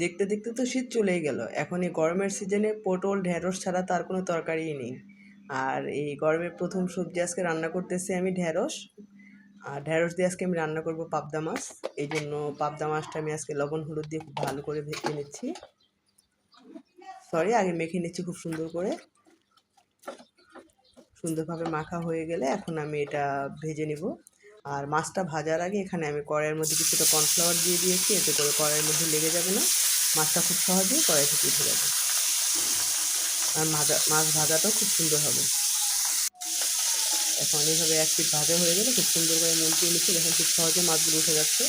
দেখতে দেখতে তো শীত চলেই গেল। এখন এই গরমের সিজনে পটল ঢ্যাঁড়স ছাড়া তার কোনো তরকারিই নেই। আর এই গরমের প্রথম সবজি আজকে রান্না করতেছি আমি ঢ্যাঁড়স আর ঢ্যাঁড়স দিয়ে আজকে আমি রান্না করব পাবদা মাছ। এই জন্য পাবদা মাছটা আমি আজকে লবণ, হলুদ দিয়ে খুব ভালো করে ভেজে নিচ্ছি। সরি আগে মেখে নিচ্ছি খুব সুন্দর করে। সুন্দরভাবে মাখা হয়ে গেলে এখন আমি এটা ভেজে নিব। আর মাছটা ভাজার আগে এখানে আমি কড়াইয়ের মধ্যে কিছুটা কর্নফ্লাওয়ার দিয়ে দিয়েছি, এতে করে কড়াইয়ের মধ্যে লেগে যাবে না। মাছটা খুব সহজেই কড়াই থেকে উঠে যাবে। আর ভাজা, মাছ ভাজাটাও খুব সুন্দর হবে। এখন এইভাবে এক পিট ভাজা হয়ে গেলে খুব সুন্দর করে মুলটিয়ে নিচ্ছি। এখন খুব সহজে মাছগুলো উঠে যাচ্ছে,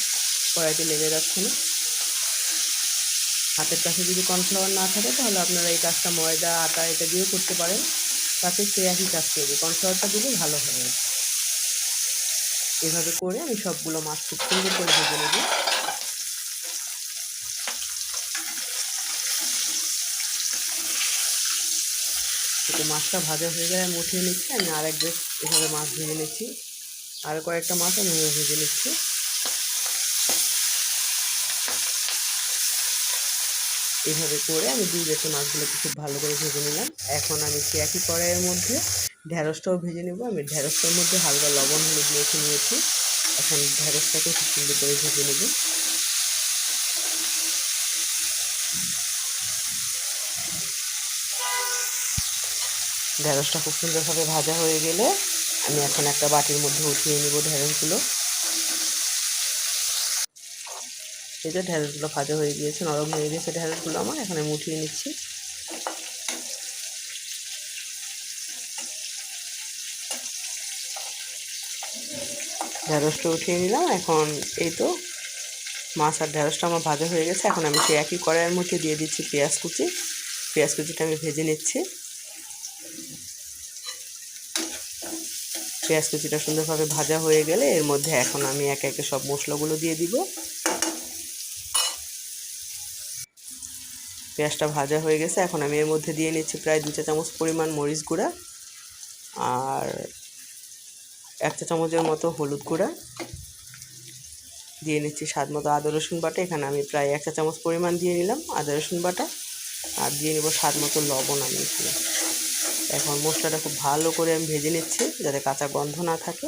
কড়াইতে লেগে যাচ্ছে না। হাতের কাছে যদি কর্নফ্লাওয়ার না থাকে, তাহলে আপনারা এই কাজটা ময়দা, আটা, এটা দিয়েও করতে পারেন। তাতে সে একই কাজ করবে। কর্নফ্লাওয়ারটা দিলে ভালো হবে। এভাবে করে আমি সবগুলো মাছ খুব সুন্দর করে ভেজে নেব। তো মাছটা ভাজা হয়ে গেলে আমি উঠিয়ে নিচ্ছি, আমি আর এক এভাবে মাছ ভেজে নিচ্ছি। আর কয়েকটা মাছ আমি ভেজে নিচ্ছি। এভাবে করে আমি দুই বেশি মাছগুলোকে খুব ভালো করে ভেজে নিলাম। এখন আমি সে একই কড়াইয়ের মধ্যে ঢ্যাঁড়সটাও ভেজে নেব। আমি ঢ্যাঁড়সটার মধ্যে হালকা লবণ হলুদ মেখে নিয়েছি। এখন ঢ্যাঁড়সটাকে খুব সুন্দর করে ভেজে নেব। ঢ্যাঁড়সটা খুব সুন্দরভাবে ভাজা হয়ে গেলে আমি এখন একটা বাটির মধ্যে উঠিয়ে নেব ঢ্যাঁড়সগুলো এই যে ঢ্যাঁড়সগুলো ভাজা হয়ে গিয়েছে, নরম হয়ে গেছে ঢ্যাঁড়সগুলো আমার এখানে মুঠিয়ে নিচ্ছি। ঢ্যাঁড়সটা উঠিয়ে নিলাম, এখন এই তো মাছ আর ঢ্যাঁড়সটা আমার ভাজা হয়ে গেছে, এখন আমি সেই একই কড়াইয়ের মধ্যে দিয়ে দিচ্ছি পেঁয়াজ কুচি। পেঁয়াজ কুচিটা আমি ভেজে নিচ্ছি। পেঁয়াজ কুচিটা সুন্দরভাবে ভাজা হয়ে গেলে এর মধ্যে এখন আমি একে একে সব মশলাগুলো দিয়ে দিব। পেঁয়াজটা ভাজা হয়ে গেছে। এখন আমি এর মধ্যে দিয়ে নিচ্ছি প্রায় দু চা চামচ পরিমাণ মরিচ গুঁড়া আর এক চা চামচের মতো হলুদ গুঁড়া। দিয়ে নিচ্ছি স্বাদ মতো আদা, রসুন বাটা। এখানে আমি প্রায় এক চা চামচ পরিমাণ দিয়ে নিলাম আদা, রসুন বাটা। আর দিয়ে নেব স্বাদ মতো লবণ আমি এখন মশলাটা খুব ভালো করে আমি ভেজে নিচ্ছি যাতে কাঁচা গন্ধ না থাকে।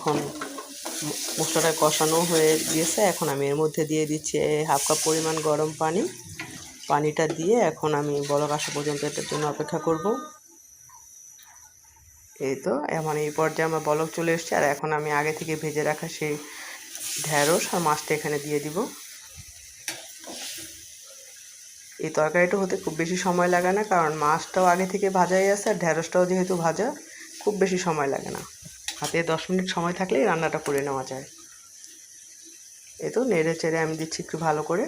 এখন মশলাটা কষানো হয়ে গিয়েছে এখন আমি এর মধ্যে দিয়ে দিচ্ছি হাফ কাপ পরিমাণ গরম পানি। পানিটা দিয়ে এখন আমি বলক আসা পর্যন্ত এটার জন্য অপেক্ষা করব। এই তো, এখন এই পর্যায়ে আমার বলক চলে এসছে। আর এখন আমি আগে থেকে ভেজে রাখা সেই ঢ্যাঁড়স আর মাছটা এখানে দিয়ে দিব। এই তরকারিটা হতে খুব বেশি সময় লাগে না, কারণ মাছটাও আগে থেকে ভাজাই আছে আর ঢ্যাঁড়সটাও যেহেতু ভাজা, খুব বেশি সময় লাগে না। হাতে দশ মিনিট সময় থাকলেই রান্নাটা করে নেওয়া যায়। এ তো নেড়ে চেড়ে আমি দিচ্ছি একটু ভালো করে।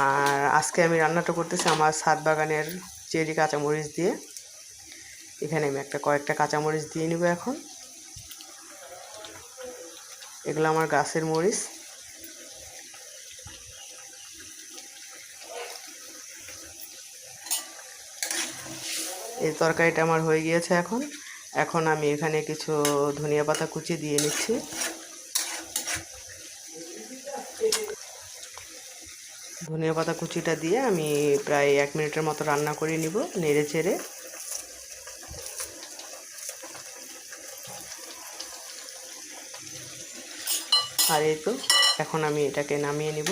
আর আজকে আমি রান্নাটা করতেছি আমার ছাদ বাগানের চেরি কাঁচামরিচ দিয়ে। এখানে আমি একটা কয়েকটা কাঁচামরিচ দিয়ে নিব এখন। এগুলো আমার গাছের মরিচ। এই তরকারিটা আমার হয়ে গিয়েছে এখন। এখন আমি এখানে কিছু ধনিয়া পাতা কুচি দিয়ে নিচ্ছি। ধনিয়া পাতা কুচিটা দিয়ে আমি প্রায় এক মিনিটের মতো রান্না করে নিব, নেড়ে চেড়ে। আর এই তো, এখন আমি এটাকে নামিয়ে নিব।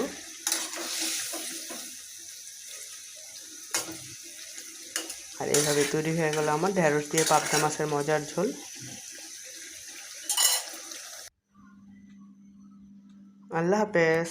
আর এইভাবে তৈরি হয়ে গেল আমার ঢেঁড়স দিয়ে পাবদা মাছের মজার ঝোল। আল্লাহ হাফেজ।